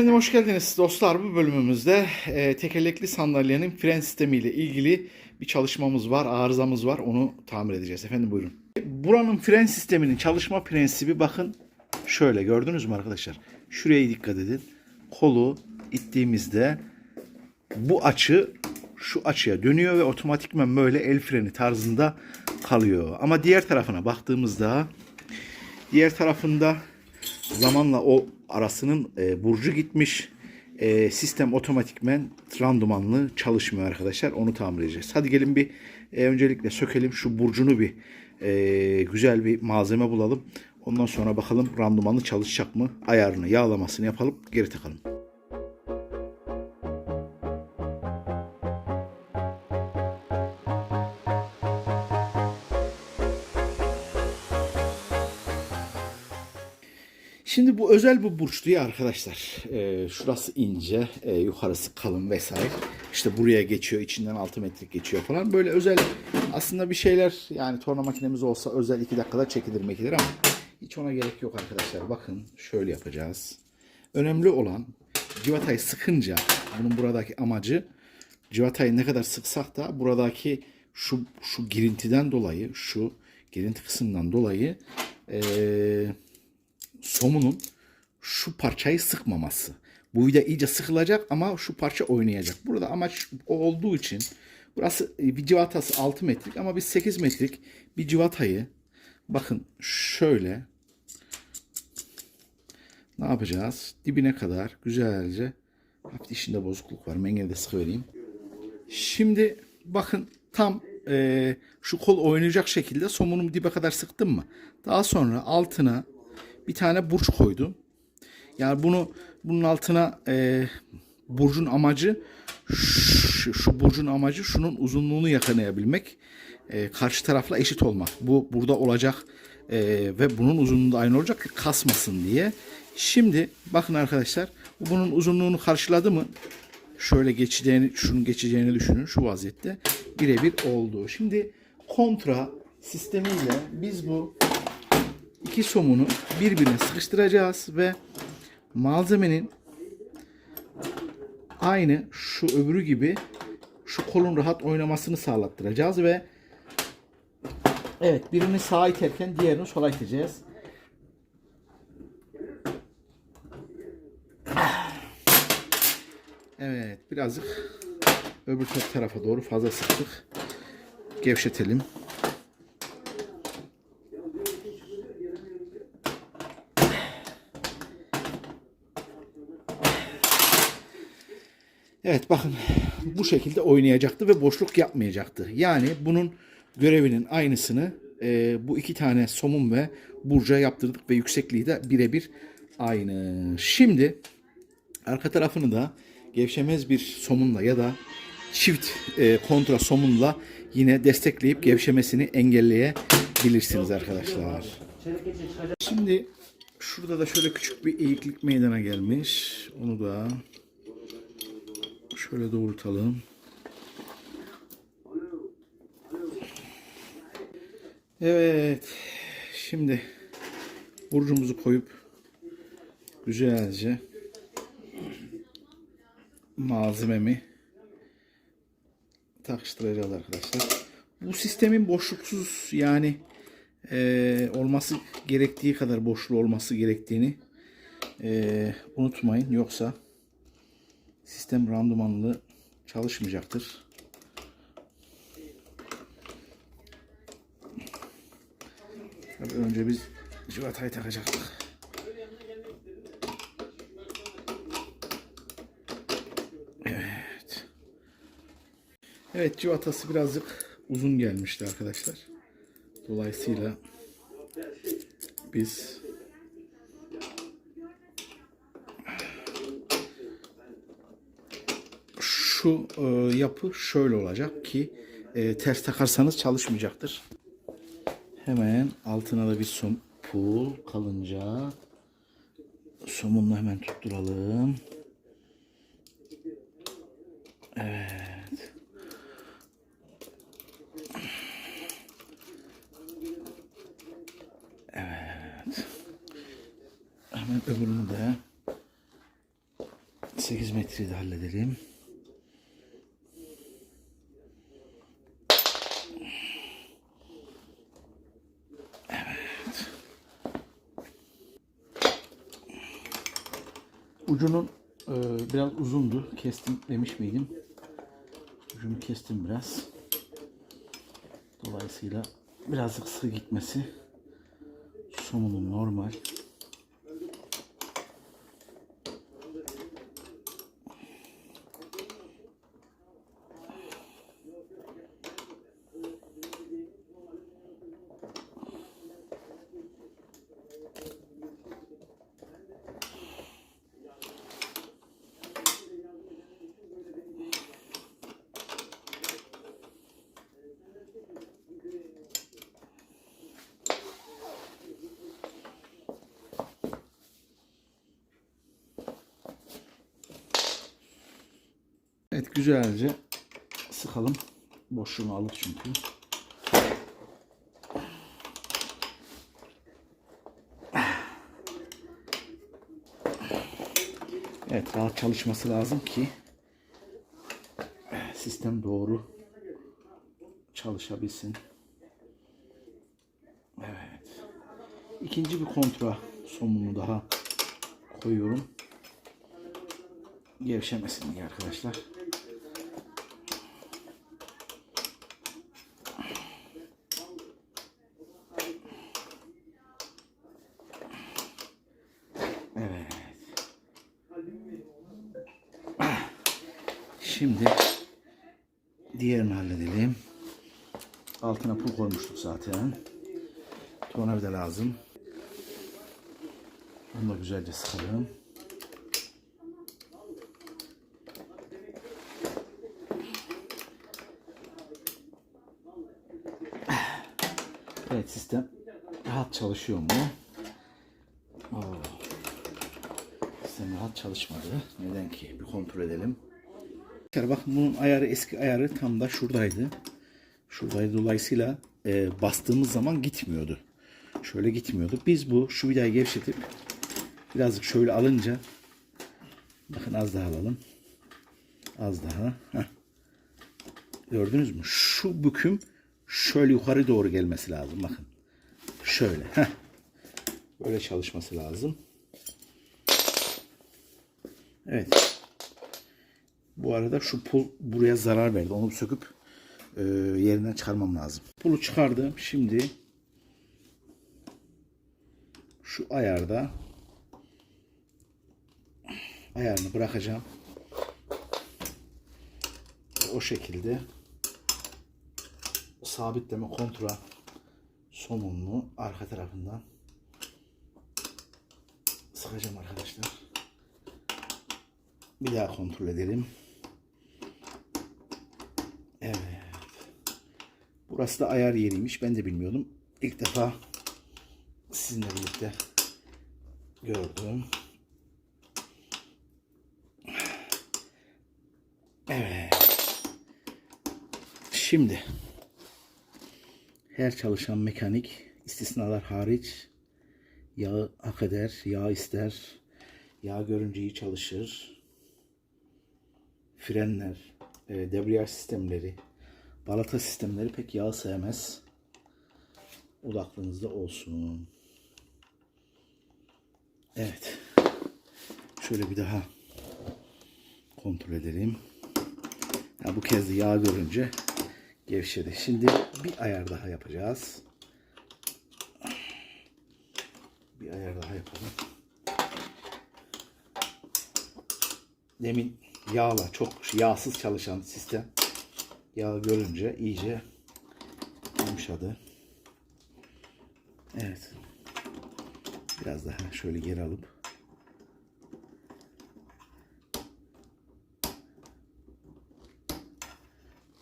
Efendim hoş geldiniz dostlar. Bu bölümümüzde e, tekerlekli sandalyenin fren sistemiyle ilgili bir çalışmamız var, arızamız var. Onu tamir edeceğiz. Efendim buyurun. Buranın fren sisteminin çalışma prensibi bakın şöyle gördünüz mü arkadaşlar? Şuraya dikkat edin. Kolu ittiğimizde bu açı şu açıya dönüyor ve otomatikman böyle el freni tarzında kalıyor. Ama diğer tarafına baktığımızda diğer tarafında zamanla o arasının e, burcu gitmiş. E, sistem otomatikmen randımanlı çalışmıyor arkadaşlar. Onu tamir edeceğiz. Hadi gelin bir e, öncelikle sökelim şu burcunu bir e, güzel bir malzeme bulalım. Ondan sonra bakalım randımanlı çalışacak mı? Ayarını, yağlamasını yapalım. Geri takalım. Şimdi bu özel bir burç diye arkadaşlar. Ee, şurası ince, e, yukarısı kalın vesaire. İşte buraya geçiyor, içinden 6 metrik geçiyor falan. Böyle özel aslında bir şeyler yani torna makinemiz olsa özel 2 dakikada çekilir mekilir ama hiç ona gerek yok arkadaşlar. Bakın şöyle yapacağız. Önemli olan civatayı sıkınca bunun buradaki amacı civatayı ne kadar sıksak da buradaki şu şu girintiden dolayı şu girinti kısmından dolayı eee somunun şu parçayı sıkmaması. Bu vida iyice sıkılacak ama şu parça oynayacak. Burada amaç o olduğu için burası e, bir civatası 6 metrik ama biz 8 metrik bir civatayı bakın şöyle ne yapacağız? Dibine kadar güzelce hafif işinde bozukluk var. Ben de sıkıvereyim. Şimdi bakın tam e, şu kol oynayacak şekilde somunumu dibe kadar sıktım mı? Daha sonra altına bir tane burç koydum. Yani bunu bunun altına e, burcun amacı şu, şu burcun amacı şunun uzunluğunu yakalayabilmek. E, karşı tarafla eşit olmak. Bu burada olacak e, ve bunun uzunluğu da aynı olacak ki kasmasın diye. Şimdi bakın arkadaşlar bu bunun uzunluğunu karşıladı mı? Şöyle geçeceğini, şunun geçeceğini düşünün şu vaziyette. Birebir oldu. Şimdi kontra sistemiyle biz bu iki somunu birbirine sıkıştıracağız ve malzemenin aynı şu öbürü gibi şu kolun rahat oynamasını sağlattıracağız ve evet birini sağa iterken diğerini sola iteceğiz. Evet birazcık öbür tarafa doğru fazla sıktık. Gevşetelim. Evet bakın bu şekilde oynayacaktı ve boşluk yapmayacaktı. Yani bunun görevinin aynısını e, bu iki tane somun ve burca yaptırdık ve yüksekliği de birebir aynı. Şimdi arka tarafını da gevşemez bir somunla ya da çift e, kontra somunla yine destekleyip gevşemesini engelleyebilirsiniz arkadaşlar. Şimdi şurada da şöyle küçük bir eğiklik meydana gelmiş. Onu da Şöyle doğrultalım. Evet. Şimdi burcumuzu koyup güzelce malzememi takıştıracağız arkadaşlar. Bu sistemin boşluksuz yani e, olması gerektiği kadar boşluğu olması gerektiğini e, unutmayın. Yoksa sistem randımanlı çalışmayacaktır. Tabii önce biz civatayı takacaktık. Evet. Evet civatası birazcık uzun gelmişti arkadaşlar. Dolayısıyla biz şu e, yapı şöyle olacak ki e, ters takarsanız çalışmayacaktır. Hemen altına da bir som pul kalınca somunla hemen tutturalım. Evet. Evet. Hemen öbürünü de 8 metreyi de halledelim. Ucunun e, biraz uzundu. Kestim demiş miydim? Ucunu kestim biraz. Dolayısıyla birazcık sıkı gitmesi somunun normal. Evet güzelce sıkalım. Boşluğunu alır çünkü. Evet rahat çalışması lazım ki sistem doğru çalışabilsin. Evet. İkinci bir kontra somunu daha koyuyorum. Gevşemesin diye arkadaşlar. Evet. Şimdi diğerini halledelim. Altına pul koymuştuk zaten. Tornavida lazım. Bunu da güzelce sıkalım. Evet sistem rahat çalışıyor mu? Oo. Sistem rahat çalışmadı. Neden ki? Bir kontrol edelim. Bak bunun ayarı eski ayarı tam da şuradaydı. Şuradaydı dolayısıyla e, bastığımız zaman gitmiyordu. Şöyle gitmiyordu. Biz bu şu vidayı gevşetip birazcık şöyle alınca bakın az daha alalım. Az daha. Heh. Gördünüz mü? Şu büküm şöyle yukarı doğru gelmesi lazım. Bakın. Şöyle. Heh. Böyle çalışması lazım. Evet. Bu arada şu pul buraya zarar verdi. Onu söküp e, yerinden çıkarmam lazım. Pulu çıkardım. Şimdi şu ayarda ayarını bırakacağım. O şekilde sabitleme kontra somununu arka tarafından sıkacağım arkadaşlar. Bir daha kontrol edelim. Burası da ayar yeriymiş. Ben de bilmiyordum. İlk defa sizinle birlikte gördüm. Evet. Şimdi her çalışan mekanik istisnalar hariç yağı hak eder, yağ ister, yağ görünce iyi çalışır. Frenler, e, debriyaj sistemleri, balata sistemleri pek yağ sevmez. O olsun. Evet. Şöyle bir daha kontrol edelim. Ha, bu kez de yağ görünce gevşedi. Şimdi bir ayar daha yapacağız. Bir ayar daha yapalım. Demin yağla çok yağsız çalışan sistem yağ görünce iyice yumuşadı. Evet. Biraz daha şöyle geri alıp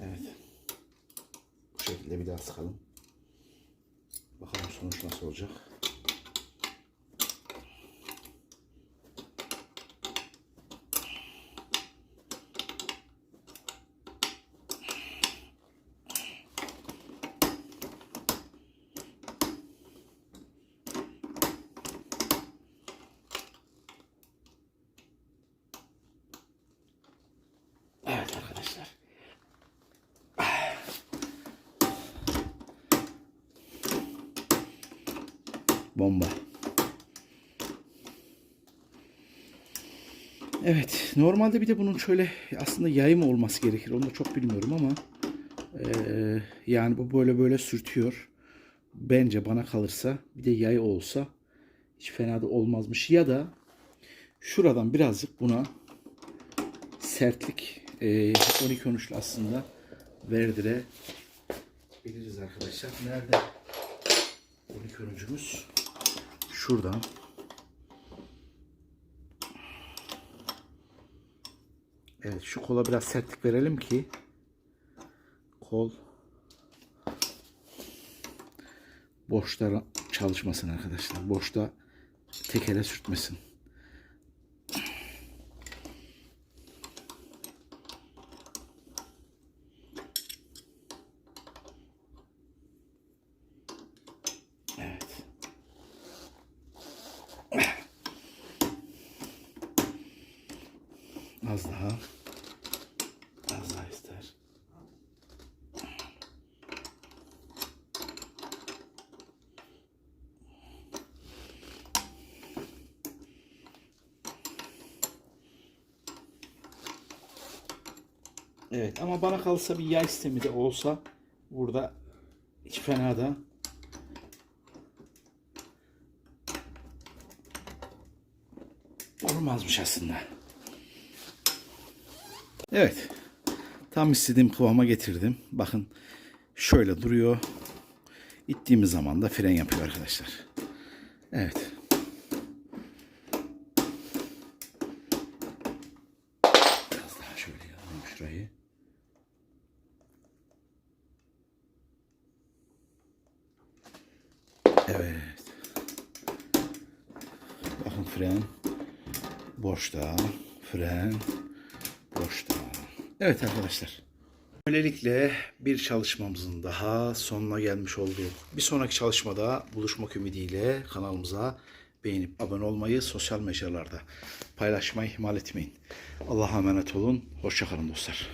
Evet. Bu şekilde bir daha sıkalım. Bakalım sonuç nasıl olacak. Bomba. Evet. Normalde bir de bunun şöyle aslında yayım olması gerekir. Onu da çok bilmiyorum ama eee, yani bu böyle böyle sürtüyor. Bence bana kalırsa bir de yay olsa hiç fena da olmazmış. Ya da şuradan birazcık buna sertlik eee 12-13'lü aslında verdirebiliriz arkadaşlar. Nerede 12-13'ümüz? Şuradan. Evet şu kola biraz sertlik verelim ki kol boşta çalışmasın arkadaşlar. Boşta tekele sürtmesin. Evet. Az daha. Az daha ister. Evet ama bana kalırsa bir yay sistemi de olsa burada hiç fena da olmazmış aslında. Evet. Tam istediğim kıvama getirdim. Bakın şöyle duruyor. İttiğimiz zaman da fren yapıyor arkadaşlar. Evet. Biraz daha şöyle alayım şurayı. Evet. Bakın fren boşta, fren boşta. Evet arkadaşlar. Böylelikle bir çalışmamızın daha sonuna gelmiş olduk. Bir sonraki çalışmada buluşmak ümidiyle kanalımıza beğenip abone olmayı, sosyal mecralarda paylaşmayı ihmal etmeyin. Allah'a emanet olun. Hoşçakalın dostlar.